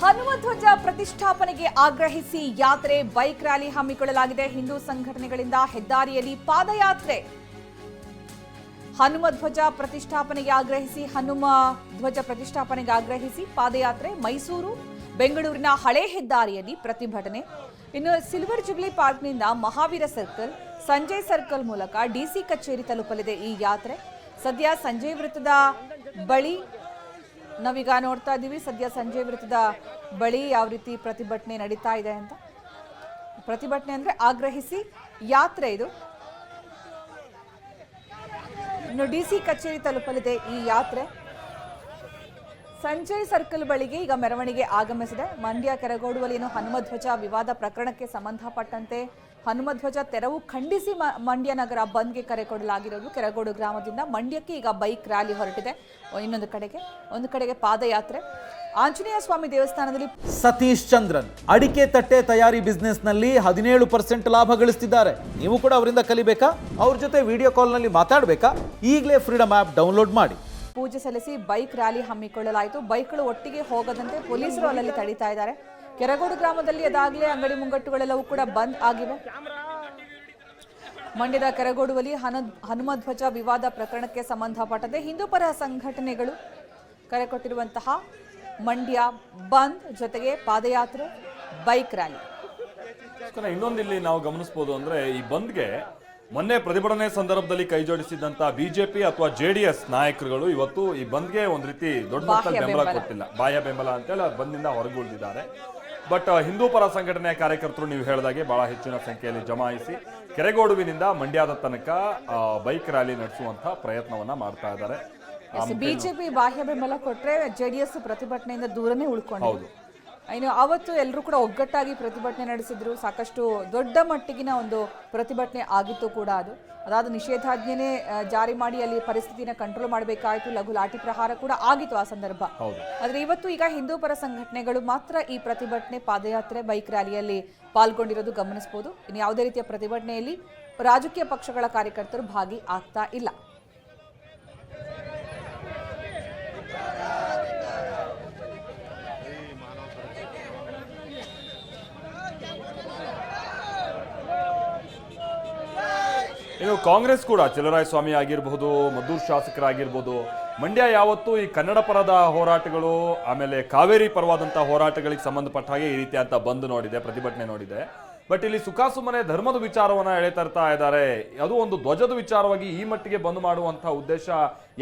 ಹನುಮಧ್ವಜ ಪ್ರತಿಷ್ಠಾಪನೆಗೆ ಆಗ್ರಹಿಸಿ ಯಾತ್ರೆ, bike rally ಹಮ್ಮಿಕೊಳ್ಳಲಾಗಿದೆ. ಹಿಂದೂ ಸಂಘಟನೆಗಳಿಂದ ಹೆದ್ದಾರಿಯಲ್ಲಿ ಪಾದಯಾತ್ರೆ. ಹನುಮಧ್ವಜ ಪ್ರತಿಷ್ಠಾಪನೆಗೆ ಆಗ್ರಹಿಸಿ, ಹನುಮ ಧ್ವಜ ಪ್ರತಿಷ್ಠಾಪನೆಗೆ ಆಗ್ರಹಿಸಿ ಪಾದಯಾತ್ರೆ ಮೈಸೂರು, ಬೆಂಗಳೂರಿನ ಹಳೆ ಹೆದ್ದಾರಿಯಲ್ಲಿ ಪ್ರತಿಭಟನೆ. ಇನ್ನು ಸಿಲ್ವರ್ ಜುಬ್ಲಿ ಪಾರ್ಕ್ನಿಂದ ಮಹಾವೀರ ಸರ್ಕಲ್, ಸಂಜಯ್ ಸರ್ಕಲ್ ಮೂಲಕ ಡಿಸಿ ಕಚೇರಿ ತಲುಪಲಿದೆ ಈ ಯಾತ್ರೆ. ಸದ್ಯ ಸಂಜಯ್ ವೃತ್ತದ ಬಳಿ ನಾವೀಗ ನೋಡ್ತಾ ಇದ್ದೀವಿ ಸದ್ಯ ಸಂಜೆ ವೃತ್ತದ ಬಳಿ ಯಾವ ರೀತಿ ಪ್ರತಿಭಟನೆ ನಡೀತಾ ಇದೆ ಅಂತ. ಪ್ರತಿಭಟನೆ ಅಂದ್ರೆ ಆಗ್ರಹಿಸಿ ಯಾತ್ರೆ ಇದು. ಇನ್ನು ಡಿಸಿ ಕಚೇರಿ ತಲುಪಲಿದೆ ಈ ಯಾತ್ರೆ. ಸಂಜಯ್ ಸರ್ಕಲ್ ಬಳಿಗೆ ಈಗ ಮೆರವಣಿಗೆ ಆಗಮಿಸಿದೆ. ಮಂಡ್ಯ ಕೆರಗೋಡುವಲ್ಲಿ ಏನು ಹನುಮಧ್ವಜ ವಿವಾದ ಪ್ರಕರಣಕ್ಕೆ ಸಂಬಂಧಪಟ್ಟಂತೆ ಹನುಮಧ್ವಜ ತೆರವು ಖಂಡಿಸಿ ಮಂಡ್ಯ ನಗರ ಬಂದ್ಗೆ ಕರೆ ಕೊಡಲಾಗಿರೋದು ಕೆರಗೋಡು ಗ್ರಾಮದಿಂದ. ಮಂಡ್ಯಕ್ಕೆ ಈಗ ಬೈಕ್ ರ್ಯಾಲಿ ಹೊರಟಿದೆ. ಇನ್ನೊಂದು ಕಡೆಗೆ, ಒಂದು ಕಡೆಗೆ ಪಾದಯಾತ್ರೆ. ಆಂಜನೇಯ ಸ್ವಾಮಿ ದೇವಸ್ಥಾನದಲ್ಲಿ ಸತೀಶ್ ಚಂದ್ರನ್ ಅಡಿಕೆ ತಟ್ಟೆ ತಯಾರಿ ಬಿಸ್ನೆಸ್ನಲ್ಲಿ ಹದಿನೇಳು ಪರ್ಸೆಂಟ್ ಲಾಭ ಗಳಿಸ್ತಿದ್ದಾರೆ. ನೀವು ಕೂಡ ಅವರಿಂದ ಕಲಿಬೇಕಾ? ಅವ್ರ ಜೊತೆ ವಿಡಿಯೋ ಕಾಲ್ನಲ್ಲಿ ಮಾತಾಡಬೇಕಾ? ಈಗಲೇ ಫ್ರೀಡಮ್ ಆ್ಯಪ್ ಡೌನ್ಲೋಡ್ ಮಾಡಿ. ಪೂಜೆ ಸಲ್ಲಿಸಿ ಬೈಕ್ ರ್ಯಾಲಿ ಹಮ್ಮಿಕೊಳ್ಳಲಾಯಿತು. ಬೈಕ್ಗಳು ಒಟ್ಟಿಗೆ ಹೋಗದಂತೆ ಪೊಲೀಸರು ಅಲ್ಲಲ್ಲಿ ತಡೀತಾ ಇದ್ದಾರೆ. ಕೆರಗೋಡು ಗ್ರಾಮದಲ್ಲಿ ಅದಾಗಲೇ ಅಂಗಡಿ ಮುಂಗಟ್ಟುಗಳೆಲ್ಲವೂ ಕೂಡ ಬಂದ್ ಆಗಿವೆ. ಮಂಡ್ಯದ ಕೆರಗೋಡುವಲ್ಲಿ ಹನ, ಹನುಮಧ್ವಜ ವಿವಾದ ಪ್ರಕರಣಕ್ಕೆ ಸಂಬಂಧಪಟ್ಟಂತೆ ಹಿಂದೂಪರ ಸಂಘಟನೆಗಳು ಕರೆ ಕೊಟ್ಟಿರುವಂತಹ ಮಂಡ್ಯ ಬಂದ್ ಜೊತೆಗೆ ಪಾದಯಾತ್ರೆ, ಬೈಕ್ ರ್ಯಾಲಿ. ಇನ್ನೊಂದಿಲ್ಲಿ ನಾವು ಗಮನಿಸಬಹುದು ಅಂದ್ರೆ ಈ ಬಂದ್ಗೆ ಮೊನ್ನೆ ಪ್ರತಿಭಟನೆ ಸಂದರ್ಭದಲ್ಲಿ ಕೈ ಜೋಡಿಸಿದಂತ ಬಿಜೆಪಿ ಅಥವಾ ಜೆ ಡಿ ಎಸ್ ನಾಯಕರುಗಳು ಇವತ್ತು ಈ ಬಂದ್ಗೆ ಒಂದ್ ರೀತಿ ದೊಡ್ಡ ಮಟ್ಟದಲ್ಲಿ ಬೆಂಬಲ. ಕೊಟ್ಟಿಲ್ಲ. ಬಾಹ್ಯ ಬೆಂಬಲ ಅಂತೇಳಿ ಹೇಳಿ ಬಂದಿಂದ ಹೊರಗುಳಿದಿದ್ದಾರೆ ಬಟ್ ಹಿಂದೂ ಪರ ಸಂಘಟನೆಯ ಕಾರ್ಯಕರ್ತರು ನೀವು ಹೇಳಿದಾಗೆ ಬಹಳ ಹೆಚ್ಚಿನ ಸಂಖ್ಯೆಯಲ್ಲಿ ಜಮಾಯಿಸಿ ಕೆರೆಗೋಡುವಿನಿಂದ ಮಂಡ್ಯದ ತನಕ ಬೈಕ್ ರ್ಯಾಲಿ ನಡೆಸುವಂತಹ ಪ್ರಯತ್ನವನ್ನ ಮಾಡ್ತಾ ಇದ್ದಾರೆ. ಬಿಜೆಪಿ ಬಾಹ್ಯ ಬೆಂಬಲ ಕೊಟ್ರೆ ಜೆಡಿಎಸ್ ಪ್ರತಿಭಟನೆಯಿಂದ ದೂರನೇ ಉಳ್ಕೊಂಡು. ಇನ್ನು ಆವತ್ತು ಎಲ್ಲರೂ ಕೂಡ ಒಗ್ಗಟ್ಟಾಗಿ ಪ್ರತಿಭಟನೆ ನಡೆಸಿದ್ರು. ಸಾಕಷ್ಟು ದೊಡ್ಡ ಮಟ್ಟಿಗಿನ ಒಂದು ಪ್ರತಿಭಟನೆ ಆಗಿತ್ತು ಕೂಡ ಅದು. ಅದಾದ ನಿಷೇಧಾಜ್ಞೆನೇ ಜಾರಿ ಮಾಡಿ ಅಲ್ಲಿ ಪರಿಸ್ಥಿತಿನ ಕಂಟ್ರೋಲ್ ಮಾಡಬೇಕಾಯಿತು. ಲಘು ಲಾಠಿ ಪ್ರಹಾರ ಕೂಡ ಆಗಿತ್ತು ಆ ಸಂದರ್ಭ. ಆದ್ರೆ ಇವತ್ತು ಈಗ ಹಿಂದೂ ಪರ ಸಂಘಟನೆಗಳು ಮಾತ್ರ ಈ ಪ್ರತಿಭಟನೆ ಪಾದಯಾತ್ರೆ ಬೈಕ್ ರ್ಯಾಲಿಯಲ್ಲಿ ಪಾಲ್ಗೊಂಡಿರೋದು ಗಮನಿಸಬಹುದು ಇನ್ನು ಯಾವುದೇ ರೀತಿಯ ಪ್ರತಿಭಟನೆಯಲ್ಲಿ ರಾಜಕೀಯ ಪಕ್ಷಗಳ ಕಾರ್ಯಕರ್ತರು ಭಾಗಿ ಆಗ್ತಾ ಇಲ್ಲ. ಇನ್ನು ಕಾಂಗ್ರೆಸ್ ಕೂಡ ಸ್ವಾಮಿ ಆಗಿರ್ಬೋದು ಮದ್ದೂರು ಶಾಸಕರಾಗಿರ್ಬೋದು. ಮಂಡ್ಯ ಯಾವತ್ತು ಈ ಕನ್ನಡ ಪರದ ಹೋರಾಟಗಳು, ಆಮೇಲೆ ಕಾವೇರಿ ಪರವಾದಂಥ ಹೋರಾಟಗಳಿಗೆ ಸಂಬಂಧಪಟ್ಟ ಹಾಗೆ ಈ ರೀತಿಯಂತ ಬಂದ್ ನೋಡಿದೆ, ಪ್ರತಿಭಟನೆ ನೋಡಿದೆ. ಬಟ್ ಇಲ್ಲಿ ಸುಖಾಸುಮನೆ ಧರ್ಮದ ವಿಚಾರವನ್ನ ಎಳೆ ತರ್ತಾ ಇದ್ದಾರೆ. ಅದು ಒಂದು ಧ್ವಜದ ವಿಚಾರವಾಗಿ ಈ ಮಟ್ಟಿಗೆ ಬಂದ್ ಮಾಡುವಂಥ ಉದ್ದೇಶ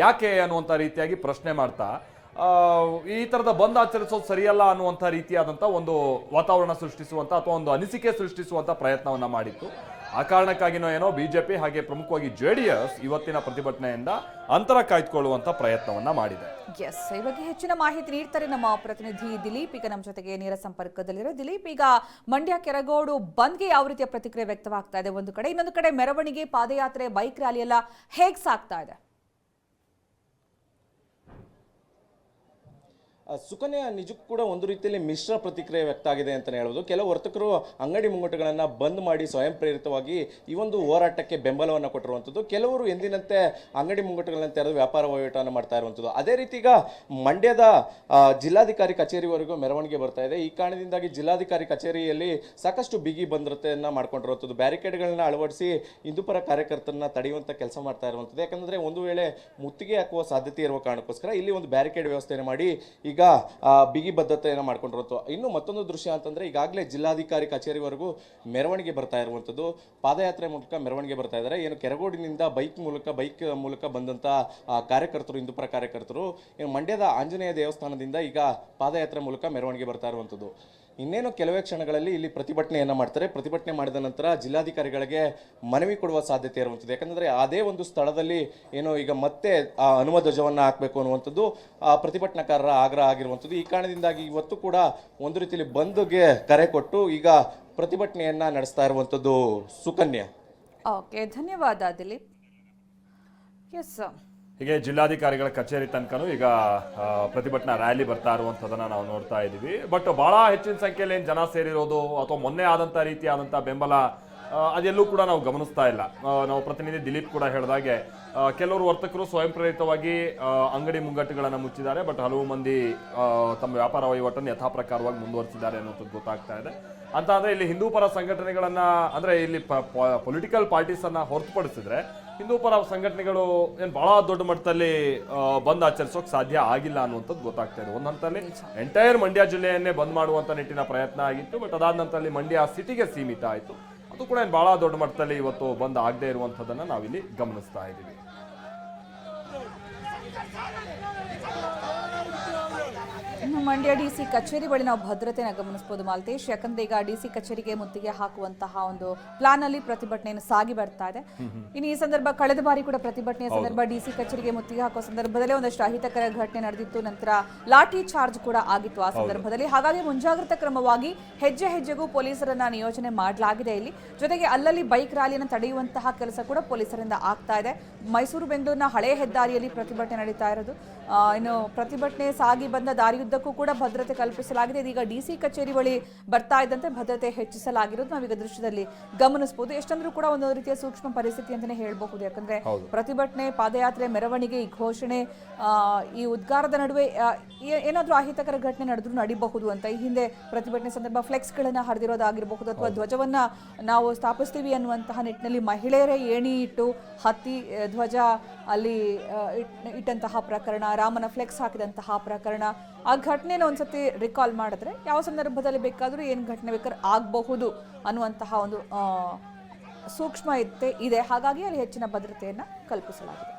ಯಾಕೆ ಅನ್ನುವಂಥ ರೀತಿಯಾಗಿ ಪ್ರಶ್ನೆ ಮಾಡ್ತಾ ಈ ತರದ ಬಂದ್ ಆಚರಿಸೋದು ಸರಿಯಲ್ಲ ಅನ್ನುವಂಥ ರೀತಿಯಾದಂಥ ಒಂದು ವಾತಾವರಣ ಸೃಷ್ಟಿಸುವಂಥ ಅಥವಾ ಒಂದು ಅನಿಸಿಕೆ ಸೃಷ್ಟಿಸುವಂಥ ಪ್ರಯತ್ನವನ್ನ ಮಾಡಿತ್ತು. ಆ ಕಾರಣಕ್ಕಾಗಿನೋ ಏನೋ ಬಿಜೆಪಿ ಹಾಗೆ ಪ್ರಮುಖವಾಗಿ ಜೆ ಡಿ ಎಸ್ ಇವತ್ತಿನ ಪ್ರತಿಭಟನೆಯಿಂದ ಅಂತರ ಕಾಯ್ದುಕೊಳ್ಳುವಂತ ಪ್ರಯತ್ನವನ್ನ ಮಾಡಿದೆ. ಎಸ್ ಈ ಬಗ್ಗೆ ಹೆಚ್ಚಿನ ಮಾಹಿತಿ ನೀಡ್ತಾರೆ ನಮ್ಮ ಪ್ರತಿನಿಧಿ ದಿಲೀಪ್. ಈಗ ನಮ್ಮ ಜೊತೆಗೆ ನೇರ ಸಂಪರ್ಕದಲ್ಲಿರೋ ದಿಲೀಪ್. ಈಗ ಮಂಡ್ಯ ಕೆರಗೋಡು ಬಂದ್ಗೆ ಯಾವ ರೀತಿಯ ಪ್ರತಿಕ್ರಿಯೆ ವ್ಯಕ್ತವಾಗ್ತಾ ಇದೆ? ಒಂದು ಕಡೆ ಇನ್ನೊಂದು ಕಡೆ ಮೆರವಣಿಗೆ, ಪಾದಯಾತ್ರೆ, ಬೈಕ್ ರ್ಯಾಲಿ ಎಲ್ಲ ಹೇಗೆ ಸಾಗ್ತಾ ಇದೆ? ಸುಕನ್ಯಾ ನಿಜಕ್ಕೂ ಕೂಡ ಒಂದು ರೀತಿಯಲ್ಲಿ ಮಿಶ್ರ ಪ್ರತಿಕ್ರಿಯೆ ವ್ಯಕ್ತ ಆಗಿದೆ ಅಂತಲೇ ಹೇಳ್ಬೋದು. ಕೆಲವು ವರ್ತಕರು ಅಂಗಡಿ ಮುಂಗಟ್ಟುಗಳನ್ನು ಬಂದ್ ಮಾಡಿ ಸ್ವಯಂ ಪ್ರೇರಿತವಾಗಿ ಈ ಒಂದು ಹೋರಾಟಕ್ಕೆ ಬೆಂಬಲವನ್ನು ಕೊಟ್ಟಿರುವಂಥದ್ದು. ಕೆಲವರು ಎಂದಿನಂತೆ ಅಂಗಡಿ ಮುಂಗಟ್ಟುಗಳನ್ನು ತೆರೆದು ವ್ಯಾಪಾರ ವಹಿವಾಟನ್ನು ಮಾಡ್ತಾ ಇರುವಂಥದ್ದು. ಅದೇ ರೀತಿ ಈಗ ಮಂಡ್ಯದ ಜಿಲ್ಲಾಧಿಕಾರಿ ಕಚೇರಿವರೆಗೂ ಮೆರವಣಿಗೆ ಬರ್ತಾ ಇದೆ. ಈ ಕಾರಣದಿಂದಾಗಿ ಜಿಲ್ಲಾಧಿಕಾರಿ ಕಚೇರಿಯಲ್ಲಿ ಸಾಕಷ್ಟು ಬಿಗಿ ಭದ್ರತೆಯನ್ನು ಮಾಡ್ಕೊಂಡಿರುವಂಥದ್ದು. ಬ್ಯಾರಿಕೇಡ್ಗಳನ್ನ ಅಳವಡಿಸಿ ಹಿಂದೂಪರ ಕಾರ್ಯಕರ್ತರನ್ನ ತಡೆಯುವಂಥ ಕೆಲಸ ಮಾಡ್ತಾ ಇರುವಂಥದ್ದು. ಯಾಕಂದರೆ ಒಂದು ವೇಳೆ ಮುತ್ತಿಗೆ ಹಾಕುವ ಸಾಧ್ಯತೆ ಇರುವ ಕಾರಣಕ್ಕೋಸ್ಕರ ಇಲ್ಲಿ ಒಂದು ಬ್ಯಾರಿಕೇಡ್ ವ್ಯವಸ್ಥೆಯನ್ನು ಮಾಡಿ ಈಗ ಆ, ಬಿಗಿ ಬದ್ಧತೆಯನ್ನು ಮಾಡ್ಕೊಂಡಿರುವಂಥದ್ದು ಇನ್ನು ಮತ್ತೊಂದು ದೃಶ್ಯ ಅಂತಂದರೆ ಈಗಾಗಲೇ ಜಿಲ್ಲಾಧಿಕಾರಿ ಕಚೇರಿವರೆಗೂ ಮೆರವಣಿಗೆ ಬರ್ತಾ ಇರುವಂಥದ್ದು ಪಾದಯಾತ್ರೆ ಮೂಲಕ ಮೆರವಣಿಗೆ ಬರ್ತಾ ಇದ್ದಾರೆ. ಏನು ಕೆರಗೋಡಿನಿಂದ ಬೈಕ್ ಮೂಲಕ ಬೈಕ್ ಮೂಲಕ ಬಂದಂಥ ಕಾರ್ಯಕರ್ತರು ಹಿಂದೂಪರ ಕಾರ್ಯಕರ್ತರು ಮಂಡ್ಯದ ಆಂಜನೇಯ ದೇವಸ್ಥಾನದಿಂದ ಈಗ ಪಾದಯಾತ್ರೆ ಮೂಲಕ ಮೆರವಣಿಗೆ ಬರ್ತಾ ಇರುವಂಥದ್ದು ಇನ್ನೇನು ಕೆಲವೇ ಕ್ಷಣಗಳಲ್ಲಿ ಇಲ್ಲಿ ಪ್ರತಿಭಟನೆಯನ್ನು ಮಾಡ್ತಾರೆ. ಪ್ರತಿಭಟನೆ ಮಾಡಿದ ನಂತರ ಜಿಲ್ಲಾಧಿಕಾರಿಗಳಿಗೆ ಮನವಿ ಕೊಡುವ ಸಾಧ್ಯತೆ ಇರುವಂಥದ್ದು. ಯಾಕಂದರೆ ಅದೇ ಒಂದು ಸ್ಥಳದಲ್ಲಿ ಏನು ಈಗ ಮತ್ತೆ, ಆ ಹನುಮ ಧ್ವಜವನ್ನು ಹಾಕಬೇಕು ಅನ್ನುವಂಥದ್ದು, ಆ, ಪ್ರತಿಭಟನಾಕಾರರ ಆಗ್ರಹ ಆಗಿರುವಂಥದ್ದು. ಈ ಕಾರಣದಿಂದಾಗಿ ಇವತ್ತು ಕೂಡ ಒಂದು ರೀತಿಯಲ್ಲಿ ಬಂದ್ಗೆ ಕರೆ ಕೊಟ್ಟು ಈಗ ಪ್ರತಿಭಟನೆಯನ್ನು ನಡೆಸ್ತಾ ಇರುವಂಥದ್ದು ಸುಕನ್ಯಾ. ಓಕೆ, ಧನ್ಯವಾದ, ದಿಲೀಪ್. ಎಸ್ ಹೀಗೆ ಜಿಲ್ಲಾಧಿಕಾರಿಗಳ ಕಚೇರಿ ತನಕನೂ ಈಗ ಪ್ರತಿಭಟನಾ ರ್ಯಾಲಿ ಬರ್ತಾ ಇರುವಂಥದ್ದನ್ನು ನಾವು ನೋಡ್ತಾ ಇದ್ದೀವಿ. ಬಟ್ ಬಹಳ ಹೆಚ್ಚಿನ ಸಂಖ್ಯೆಯಲ್ಲಿ ಏನು ಜನ ಸೇರಿರೋದು ಅಥವಾ ಮೊನ್ನೆ ಆದಂಥ ರೀತಿಯಾದಂಥ ಬೆಂಬಲ ಅದೆಲ್ಲೂ ಕೂಡ ನಾವು ಗಮನಿಸ್ತಾ ಇಲ್ಲ. ನಾವು ಪ್ರತಿನಿಧಿ ದಿಲೀಪ್ ಕೂಡ ಹೇಳಿದಾಗೆ ಕೆಲವರು ವರ್ತಕರು ಸ್ವಯಂ ಪ್ರೇರಿತವಾಗಿ ಅಂಗಡಿ ಮುಂಗಟ್ಟುಗಳನ್ನು ಮುಚ್ಚಿದ್ದಾರೆ, ಬಟ್ ಹಲವು ಮಂದಿ ತಮ್ಮ ವ್ಯಾಪಾರ ವಹಿವಾಟನ್ನು ಯಥಾಪ್ರಕಾರವಾಗಿ ಮುಂದುವರಿಸಿದ್ದಾರೆ ಅನ್ನೋದು ಗೊತ್ತಾಗ್ತಾ ಇದೆ. ಅಂತ ಅಂದರೆ ಇಲ್ಲಿ ಹಿಂದೂ ಪರ ಸಂಘಟನೆಗಳನ್ನ, ಅಂದ್ರೆ ಇಲ್ಲಿ ಪೊಲಿಟಿಕಲ್ ಪಾರ್ಟೀಸ್ ಅನ್ನ ಹೊರತುಪಡಿಸಿದ್ರೆ ಹಿಂದೂ ಪರ ಸಂಘಟನೆಗಳು ಏನು ಬಹಳ ದೊಡ್ಡ ಮಟ್ಟದಲ್ಲಿ ಬಂದ್ ಆಚರಿಸೋಕೆ ಸಾಧ್ಯ ಆಗಿಲ್ಲ ಅನ್ನುವಂಥದ್ದು ಗೊತ್ತಾಗ್ತಾ ಇದೆ. ಒಂದು ಹಂತದಲ್ಲಿ ಎಂಟೈರ್ ಮಂಡ್ಯ ಜಿಲ್ಲೆಯನ್ನೇ ಬಂದ್ ಮಾಡುವಂಥ ನಿಟ್ಟಿನ ಪ್ರಯತ್ನ ಆಗಿತ್ತು ಬಟ್ ಅದಾದ ನಂತರದಲ್ಲಿ ಮಂಡ್ಯ ಸಿಟಿಗೆ ಸೀಮಿತ ಆಯಿತು. ಅದು ಕೂಡ ಏನು ಬಹಳ ದೊಡ್ಡ ಮಟ್ಟದಲ್ಲಿ ಇವತ್ತು ಬಂದ್ ಆಗದೆ ಇರುವಂಥದ್ದನ್ನು ನಾವಿಲ್ಲಿ ಗಮನಿಸ್ತಾ ಇದ್ದೀವಿ. ಮಂಡ್ಯ ಡಿಸಿ ಕಚೇರಿ ಬಳಿ ನಾವು ಭದ್ರತೆನ ಗಮನಿಸಬಹುದು ಮಾಲ್ತೇಶ್ ಯಾಕಂದ್ರೆ ಈಗ ಡಿಸಿ ಕಚೇರಿಗೆ ಮುತ್ತಿಗೆ ಹಾಕುವಂತಹ ಒಂದು ಪ್ಲಾನ್ ಅಲ್ಲಿ ಪ್ರತಿಭಟನೆಯನ್ನು ಸಾಗಿ ಬರ್ತಾ ಇದೆ. ಇನ್ನು ಈ ಸಂದರ್ಭ ಕಳೆದ ಬಾರಿ ಕೂಡ ಪ್ರತಿಭಟನೆಯ ಸಂದರ್ಭ ಡಿಸಿ ಕಚೇರಿಗೆ ಮುತ್ತಿಗೆ ಹಾಕುವ ಸಂದರ್ಭದಲ್ಲಿ ಒಂದಷ್ಟು ಅಹಿತಕರ ಘಟನೆ ನಡೆದಿತ್ತು. ನಂತರ ಲಾಠಿ ಚಾರ್ಜ್ ಕೂಡ ಆಗಿತ್ತು ಆ ಸಂದರ್ಭದಲ್ಲಿ. ಹಾಗಾಗಿ ಮುಂಜಾಗ್ರತಾ ಕ್ರಮವಾಗಿ ಹೆಜ್ಜೆ ಹೆಜ್ಜೆಗೂ ಪೊಲೀಸರನ್ನ ನಿಯೋಜನೆ ಮಾಡಲಾಗಿದೆ ಇಲ್ಲಿ. ಜೊತೆಗೆ ಅಲ್ಲಲ್ಲಿ ಬೈಕ್ ರ್ಯಾಲಿಯನ್ನು ತಡೆಯುವಂತಹ ಕೆಲಸ ಕೂಡ ಪೊಲೀಸರಿಂದ ಆಗ್ತಾ ಇದೆ. ಮೈಸೂರು ಬೆಂಗಳೂರಿನ ಹಳೆ ಹೆದ್ದಾರಿಯಲ್ಲಿ ಪ್ರತಿಭಟನೆ ನಡೀತಾ ಇರೋದು. ಇನ್ನು ಪ್ರತಿಭಟನೆ ಸಾಗಿ ಬಂದ ದಾರಿಯುದ್ದಕ್ಕೂ ಕೂಡ ಭದ್ರತೆ ಕಲ್ಪಿಸಲಾಗಿದೆ. ಇದೀಗ ಡಿಸಿ ಕಚೇರಿ ಬಳಿ ಬರ್ತಾ ಇದ್ದಂತೆ ಭದ್ರತೆ ಹೆಚ್ಚಿಸಲಾಗಿರೋದು ನಾವೀಗ ದೃಶ್ಯದಲ್ಲಿ ಗಮನಿಸಬಹುದು ಎಷ್ಟಂದ್ರೂ ಕೂಡ ಒಂದು ರೀತಿಯ ಸೂಕ್ಷ್ಮ ಪರಿಸ್ಥಿತಿ ಅಂತಾನೆ ಹೇಳಬಹುದು. ಯಾಕಂದ್ರೆ ಪ್ರತಿಭಟನೆ ಪಾದಯಾತ್ರೆ ಮೆರವಣಿಗೆ ಈ ಘೋಷಣೆ ಈ ಉದ್ಗಾರದ ನಡುವೆ ಏನಾದರೂ ಅಹಿತಕರ ಘಟನೆ ನಡೆದ್ರು ನಡಿಬಹುದು ಅಂತ. ಈ ಹಿಂದೆ ಪ್ರತಿಭಟನೆ ಸಂದರ್ಭ ಫ್ಲೆಕ್ಸ್ಗಳನ್ನು ಹರಿದಿರೋದಾಗಿರಬಹುದು ಅಥವಾ ಧ್ವಜವನ್ನ ನಾವು ಸ್ಥಾಪಿಸ್ತೀವಿ ಅನ್ನುವಂತಹ ನಿಟ್ಟಿನಲ್ಲಿ ಮಹಿಳೆಯರೇ ಏಣಿ ಇಟ್ಟು ಹತ್ತಿ ಧ್ವಜ ಅಲ್ಲಿ ಇಟ್ಟಂತಹ ಪ್ರಕರಣ ರಾಮನ ಫ್ಲೆಕ್ಸ್ ಹಾಕಿದಂತಹ ಪ್ರಕರಣ ಆ ಘಟನೆನ ಒಂದ್ಸತಿ ರಿಕಾಲ್ ಮಾಡಿದ್ರೆ ಯಾವ ಸಂದರ್ಭದಲ್ಲಿ ಬೇಕಾದರೂ ಏನು ಘಟನೆ ಬೇಕಾದ್ರೆ ಆಗಬಹುದು ಅನ್ನುವಂತಹ ಒಂದು ಸೂಕ್ಷ್ಮ ಇದೆ. ಹಾಗಾಗಿ ಅಲ್ಲಿ ಹೆಚ್ಚಿನ ಭದ್ರತೆಯನ್ನು ಕಲ್ಪಿಸಲಾಗಿದೆ.